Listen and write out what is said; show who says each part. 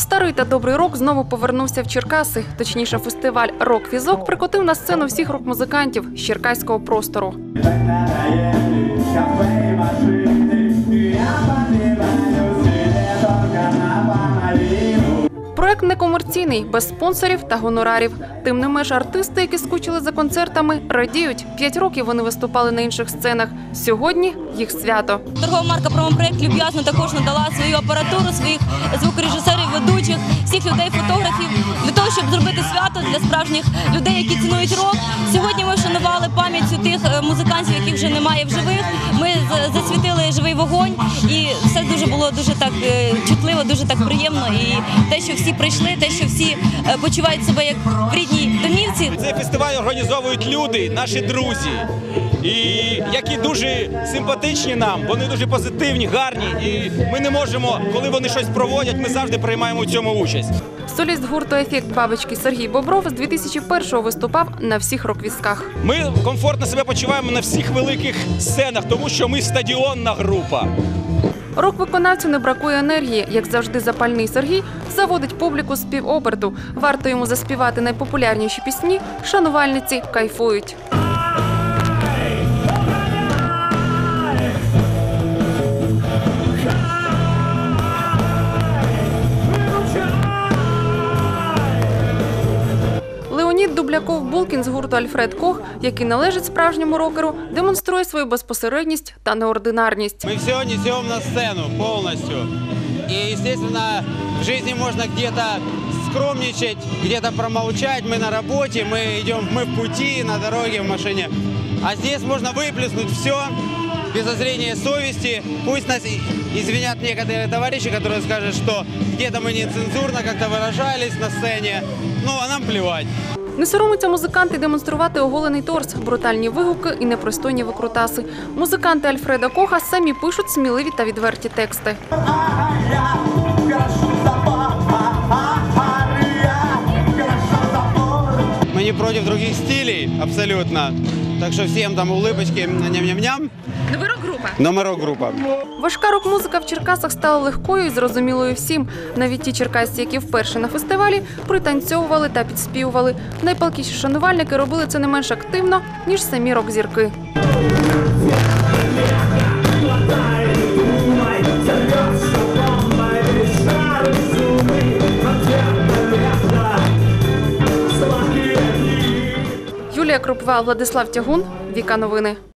Speaker 1: Старий та добрий рок знову повернувся в Черкаси. Точніше, фестиваль Рок-візок прикотив на сцену всіх рок-музикантів з черкаського простору. Проект некомерційний, без спонсорів та гонорарів. Тим не менш, артисти, які скучили за концертами, радіють. П'ять років вони виступали на інших сценах. Сьогодні їх свято.
Speaker 2: Торгова марка «Промопроект» люб'язно також надала свою апаратуру, своїх звукорежисерів, ведучих, всіх людей, фотографів для того, щоб зробити свято для справжніх людей, які цінують рок. Сьогодні ми вшанували пам'ять у тих е, музикантів, яких вже немає в живих. Ми засвітили живий вогонь, і все дуже було дуже так е, чутливо, дуже так приємно. І те, що всі прийшли, те, що всі е, почувають себе як в рідній
Speaker 3: фестиваль організовують люди, наші друзі, і які дуже симпатичні нам. Вони дуже позитивні, гарні. І ми не можемо, коли вони щось проводять, ми завжди приймаємо у цьому участь.
Speaker 1: Соліст гурту Ефект бабочки Сергій Бобров з 2001-го виступав на всіх рок-візках.
Speaker 3: Ми комфортно себе почуваємо на всіх великих сценах, тому що ми стадіонна група.
Speaker 1: Рок-виконавцю не бракує енергії. Як завжди, запальний Сергій заводить публіку з півоберту. Варто йому заспівати найпопулярніші пісні. Шанувальниці кайфують. Леонід Дубляков-Булкін з гурту Альфред Кох, який належить справжньому рокеру, демонструє свою безпосередність та неординарність.
Speaker 4: Мы все несем на сцену полностью. И, естественно, в жизни можно где-то скромничать, где-то промолчать. Мы на работе, мы идем, мы в пути, на дороге, в машине. А здесь можно выплеснуть все без зазрения совести. Пусть нас и- извинят некоторые товарищи, которые скажут, что где-то мы нецензурно как-то выражались на сцене. Ну, а нам плевать.
Speaker 1: Не соромиться музиканти демонструвати оголений торс, брутальні вигуки і непристойні викрутаси. Музиканти Альфреда Коха самі пишуть сміливі та відверті тексти.
Speaker 4: Мені не против других стилей, абсолютно. Так що всім там улипочки ням-ням-ням.
Speaker 1: Новий рок-група.
Speaker 4: Номерок група.
Speaker 1: Важка рок-музика в Черкасах стала легкою і зрозумілою всім. Навіть ті черкасці, які вперше на фестивалі, пританцьовували та підспівували. Найпалкіші шанувальники робили це не менш активно, ніж самі рок-зірки. Юлія Крупва, Владислав Тягун, Віка Новини.